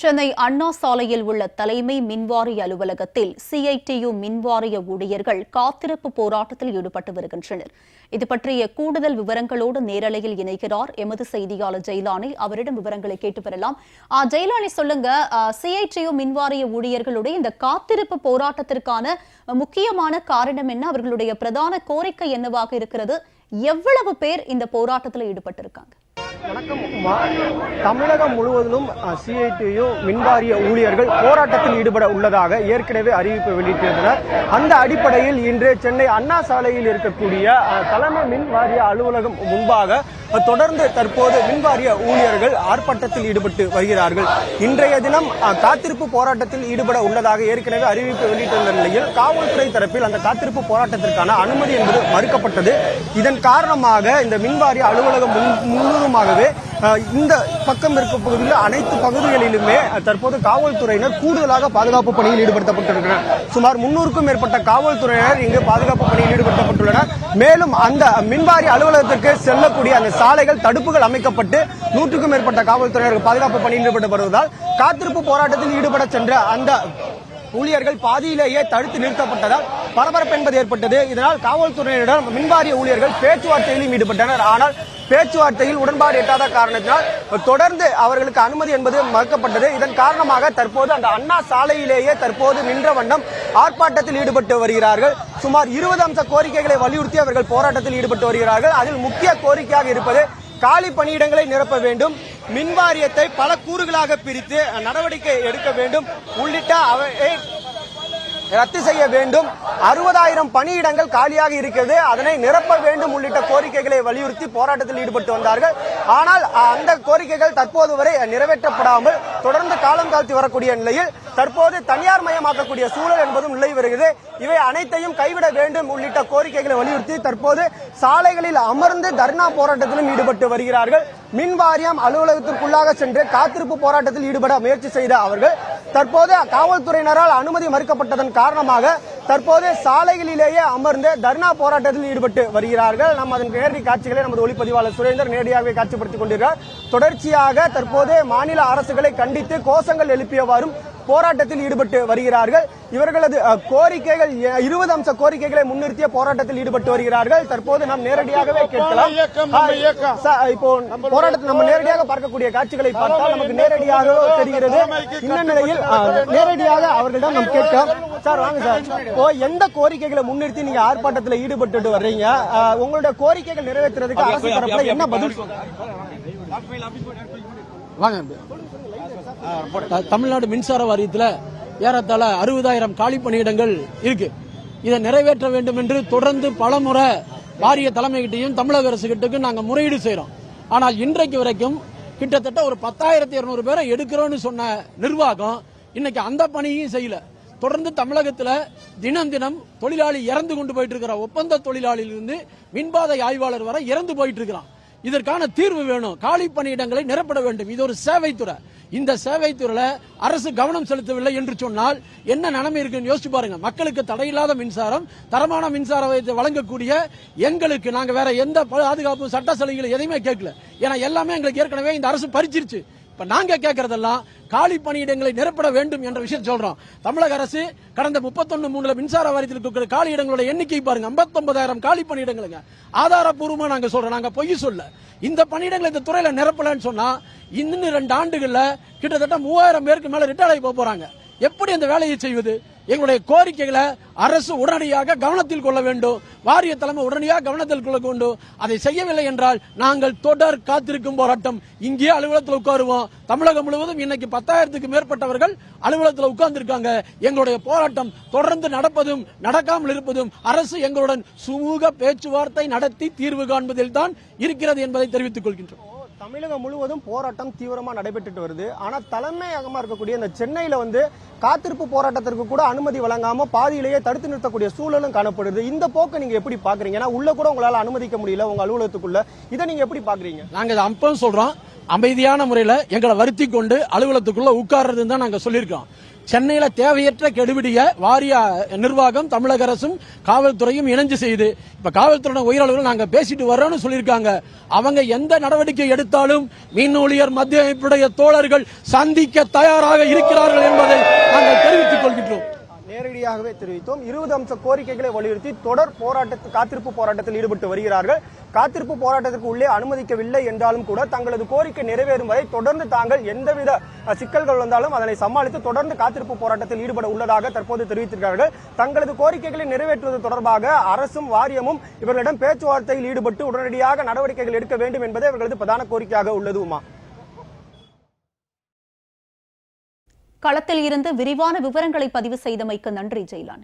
சென்னை அண்ணா சாலையில் உள்ள தலைமை மின்வாரிய அலுவலகத்தில் சிஐடியு மின்வாரிய ஊழியர்கள் காத்திருப்பு போராட்டத்தில் ஈடுபட்டு வருகின்றனர். இது பற்றிய கூடுதல் விவரங்களோடு நேரலையில் இணைகிறார் எமது செய்தியாளர் ஜெயலானி. அவரிடம் விவரங்களை கேட்டு பெறலாம் ஜெயலானி சொல்லுங்க. சிஐடியு மின்வாரிய ஊழியர்களுடைய இந்த காத்திருப்பு போராட்டத்திற்கான முக்கியமான காரணம் என்ன? அவர்களுடைய பிரதான கோரிக்கை என்னவாக இருக்கிறது? எவ்வளவு பேர் இந்த போராட்டத்தில் ஈடுபட்டிருக்காங்க? வணக்கம் தமிழகம் முழுவதிலும் சிஐடியு மின்வாரிய ஊழியர்கள் போராட்டத்தில் ஈடுபட உள்ளதாக ஏற்கனவே அறிவிப்பு வெளியிட்டிருந்தனர். அந்த அடிப்படையில் இன்று சென்னை அண்ணா சாலையில் இருக்கக்கூடிய தலைமை மின் வாரிய அலுவலகம் முன்பாக தொடர்ந்து தற்போது மின்வாரிய ஊழியர்கள் ஆர்ப்பாட்டத்தில் ஈடுபட்டு வருகிறார்கள். இன்றைய தினம் காத்திருப்பு போராட்டத்தில் ஈடுபட உள்ளதாக ஏற்கனவே அறிவிப்பு வெளியிட்டுள்ள நிலையில் காவல்துறை தரப்பில் அந்த காத்திருப்பு போராட்டத்திற்கான அனுமதி என்பது மறுக்கப்பட்டது. இதன் காரணமாக இந்த மின்வாரிய அலுவலகம் முழுவதுமாகவே இந்த பக்கம் இருக்க பகுதியில் அனைத்து பகுதிகளிலுமே தற்போது காவல்துறையினர் கூடுதலாக பாதுகாப்பு பணியில் ஈடுபடுத்தப்பட்டிருக்கிறார். சுமார் முன்னூறுக்கும் மேற்பட்ட காவல்துறையினர் இங்கு பாதுகாப்பு பணியில் ஈடுபடுத்தப்பட்டுள்ளனர். மேலும் அந்த மின்வாரிய அலுவலகத்திற்கு செல்லக்கூடிய அந்த சாலைகள் தடுப்புகள் அமைக்கப்பட்டு நூற்றுக்கும் மேற்பட்ட காவல்துறையினர் பாதுகாப்பு பணியில் ஈடுபட்டு வருவதால் காத்திருப்பு போராட்டத்தில் ஈடுபட சென்ற அந்த ஊழியர்கள் பாதியிலேயே தடுத்து நிறுத்தப்பட்டதால் பரபரப்பு என்பது ஏற்பட்டது. இதனால் காவல்துறையினரிடம் மின்வாரிய ஊழியர்கள் பேச்சுவார்த்தையிலும் ஈடுபட்டனர். ஆனால் பேச்சுவார்த்தையில் உடன்பாடு எட்டாத காரணத்தினால் தொடர்ந்து அவர்களுக்கு அனுமதி என்பது மறுக்கப்பட்டது. இதன் காரணமாக தற்போது அந்த அண்ணா சாலையிலேயே தற்போது நின்ற வண்ணம் ஆர்ப்பாட்டத்தில் ஈடுபட்டு வருகிறார்கள். சுமார் இருபது அம்ச கோரிக்கைகளை வலியுறுத்தி அவர்கள் போராட்டத்தில் ஈடுபட்டு வருகிறார்கள். அதில் முக்கிய கோரிக்கையாக இருப்பது காலி பணியிடங்களை நிரப்ப வேண்டும். மின்வாரியத்தை பல கூறுகளாக பிரித்து நடவடிக்கை எடுக்க வேண்டும். உள்ளிட்ட அவை ரத்து செய்ய வேண்டும். அறுபதாயிரம் பணியிடங்கள் காலியாக இருக்கிறது. அதனை நிரப்ப வேண்டும் உள்ளிட்ட கோரிக்கைகளை வலியுறுத்தி போராட்டத்தில் ஈடுபட்டு வந்தார்கள். ஆனால் அந்த கோரிக்கைகள் தற்போது வரை நிறைவேற்றப்படாமல் தொடர்ந்து காலம் தாழ்த்தி வரக்கூடிய நிலையில் தற்போது தனியார் மயமாக்கக்கூடிய சூழல் என்பதும் நிலை வருகிறது. இவை அனைத்தையும் கைவிட வேண்டும் உள்ளிட்ட கோரிக்கைகளை வலியுறுத்தி தற்போது சாலைகளில் அமர்ந்து தர்ணா போராட்டத்திலும் ஈடுபட்டு வருகிறார்கள். மின் வாரியம் அலுவலகத்திற்குள்ளாக சென்று காத்திருப்பு போராட்டத்தில் ஈடுபட முயற்சி செய்த அவர்கள் தற்போது காவல்துறையினரால் அனுமதி மறுக்கப்பட்டதன் காரணமாக தற்போது சாலைகளிலேயே அமர்ந்து தர்ணா போராட்டத்தில் ஈடுபட்டு வருகிறார்கள். நம்ம அதன் நேரடி காட்சிகளை நமது ஒளிப்பதிவாளர் சுரேந்தர் நேரடியாகவே காட்சிப்படுத்திக் கொண்டிருக்கிறார். தொடர்ச்சியாக தற்போது மாநில அரசுகளை கண்டித்து கோஷங்கள் எழுப்பியவாறும் போராட்டத்தில் ஈடுபட்டு வருகிறார்கள். இவர்களது கோரிக்கைகள் இருபது அம்ச கோரிக்கைகளை முன்னிறுத்திய போராட்டத்தில் ஈடுபட்டு வருகிறார்கள். தற்போது நாம் நேரடியாகவே கேட்கலாம். இப்போ போராட்டத்தில் நம்ம நேரடியாக பார்க்கக்கூடிய காட்சிகளை பார்த்தால் நமக்கு நேரடியாக தெரிகிறது. இந்த நிலையில் நேரடியாக அவர்களிடம் நாம் கேட்கலாம். சார் வாங்க சார். இப்போ எந்த கோரிக்கைகளை முன்னிறுத்தி நீங்க ஆர்ப்பாட்டத்தில் ஈடுபட்டு வர்றீங்க? உங்களுடைய கோரிக்கைகள் நிறைவேற்றுறதுக்கு அரசு தரப்புல என்ன பதில் வாங்க தமிழ்நாடு மின்சார வாரியத்தில் ஏறத்தாழ அறுபதாயிரம் காலி பணியிடங்கள் இருக்கு. இதை நிறைவேற்ற வேண்டும் என்று தொடர்ந்து பலமுறை வாரிய தலைமைகிட்டையும் தமிழக அரசு கிட்டக்கும் நாங்கள் முறையீடு செய்கிறோம் ஆனால் இன்றைக்கு வரைக்கும் கிட்டத்தட்ட ஒரு பத்தாயிரத்தி இருநூறு பேரை எடுக்கிறோம்னு சொன்ன நிர்வாகம் இன்னைக்கு அந்த பணியும் செய்யல. தொடர்ந்து தமிழகத்தில் தினம் தினம் தொழிலாளி இறந்து கொண்டு போயிட்டு இருக்கிற ஒப்பந்த தொழிலாளியிலிருந்து மின்பாதை ஆய்வாளர் வரை இறந்து போயிட்டு இருக்கிறான். இதற்கான தீர்வு வேணும். காலி பணியிடங்களை நிரப்பட வேண்டும். இது ஒரு சேவைத்துறை இந்த சேவைத்துறையில அரசு கவனம் செலுத்தவில்லை என்று சொன்னால் என்ன நிலைமை இருக்குன்னு யோசிச்சு பாருங்க. மக்களுக்கு தடையில்லாத மின்சாரம் தரமான மின்சாரத்தை வழங்கக்கூடிய எங்களுக்கு நாங்க வேற எந்த பாதுகாப்பு சட்ட சலுகைகள் எதையுமே கேட்கல. ஏன்னா எல்லாமே எங்களுக்கு ஏற்கனவே இந்த அரசு பறிச்சிருச்சு. இப்ப நாங்க கேட்கறதெல்லாம் காலி பணியிடங்களை நிரப்பட வேண்டும் என்ற விஷயம் சொல்றோம். தமிழக அரசு கடந்த முப்பத்தொன்னு மூணுல மின்சார வாரியத்தில் இருக்கிற காலி இடங்களோட எண்ணிக்கை பாருங்க. 59000 காலி பணியிடங்களுங்க. ஆதாரப்பூர்வமா நாங்க சொல்றோம். நாங்க பொய் சொல்ல. இந்த பணியிடங்களை இந்த துறையில நிரப்பலன்னு சொன்னா இன்னும் ரெண்டு ஆண்டுகள்ல கிட்டத்தட்ட மூவாயிரம் பேருக்கு மேல ரிட்டையர் ஆகி போறாங்க. எப்படி அந்த வேலையை செய்வது? எங்களுடைய கோரிக்கைகளை அரசு உடனடியாக கவனத்தில் கொள்ள வேண்டும். வாரிய தலைமை உடனடியாக கவனத்தில் கொள்ள வேண்டும். அதை செய்யவில்லை என்றால் நாங்கள் தொடர் காத்திருக்கும் போராட்டம். இங்கேயே அலுவலகத்தில் உட்காருவோம். தமிழகம் முழுவதும் இன்னைக்கு பத்தாயிரத்துக்கு மேற்பட்டவர்கள் அலுவலகத்தில் உட்கார்ந்திருக்காங்க. எங்களுடைய போராட்டம் தொடர்ந்து நடப்பதும் நடக்காமல் இருப்பதும் அரசு எங்களுடன் சுமூக பேச்சுவார்த்தை நடத்தி தீர்வு காண்பதில் தான் இருக்கிறது என்பதை தெரிவித்துக் கொள்கின்றோம். தமிழகம் முழுவதும் போராட்டம் தீவிரமா நடைபெற்றுட்டு வருது. ஆனா தலைமையகமா இருக்கக்கூடிய இந்த சென்னையில வந்து காத்திருப்பு போராட்டத்திற்கு கூட அனுமதி வழங்காம பாதியிலேயே தடுத்து நிறுத்தக்கூடிய சூழலும் காணப்படுது. இந்த போக்கை நீங்க எப்படி பாக்குறீங்க ஏன்னா உள்ள கூட உங்களால அனுமதிக்க முடியல உங்க அலுவலகத்துக்குள்ள. இதை நீங்க எப்படி பாக்குறீங்க நாங்க இதை அப்பவும் சொல்றோம். அமைதியான முறையில எங்களை வருத்தி கொண்டு அலுவலகத்துக்குள்ள உட்கார்றதுன்னு தான் நாங்க சொல்லியிருக்கோம். சென்னையில தேவையற்ற கெடுபிடிய வாரிய நிர்வாகம் தமிழக அரசும் காவல்துறையும் இணைஞ்சு செய்து இப்ப காவல்துறை உயிராளர்கள் நாங்க பேசிட்டு வர்றோம்னு சொல்லியிருக்காங்க. அவங்க எந்த நடவடிக்கை எடுத்தாலும் மீன் ஊழியர் மத்திய அமைப்புடைய தோழர்கள் சந்திக்க தயாராக இருக்கிறார்கள் என்பதை நாங்கள் தெரிவித்துக் கொள்கின்றோம். நேரடியாகவே தெரிவித்தோம். இருபது அம்ச கோரிக்கைகளை வலியுறுத்தி தொடர் போராட்டத்து காத்திருப்பு போராட்டத்தில் ஈடுபட்டு வருகிறார்கள். காத்திருப்பு போராட்டத்திற்கு உள்ளே அனுமதிக்கவில்லை என்றாலும் கூட தங்களது கோரிக்கை நிறைவேறும் வரை தொடர்ந்து தாங்கள் எந்தவித சிக்கல்கள் வந்தாலும் அதனை சமாளித்து தொடர்ந்து காத்திருப்பு போராட்டத்தில் ஈடுபட உள்ளதாக தற்போது தெரிவித்திருக்கிறார்கள். தங்களது கோரிக்கைகளை நிறைவேற்றுவது தொடர்பாக அரசும் வாரியமும் இவர்களிடம் பேச்சுவார்த்தையில் ஈடுபட்டு உடனடியாக நடவடிக்கைகள் எடுக்க வேண்டும் என்பதே இவர்களது பிரதான கோரிக்கையாக உள்ளது உமா களத்தில் இருந்து விரிவான விவரங்களை பதிவு செய்தமைக்கு நன்றி ஜெயலானி.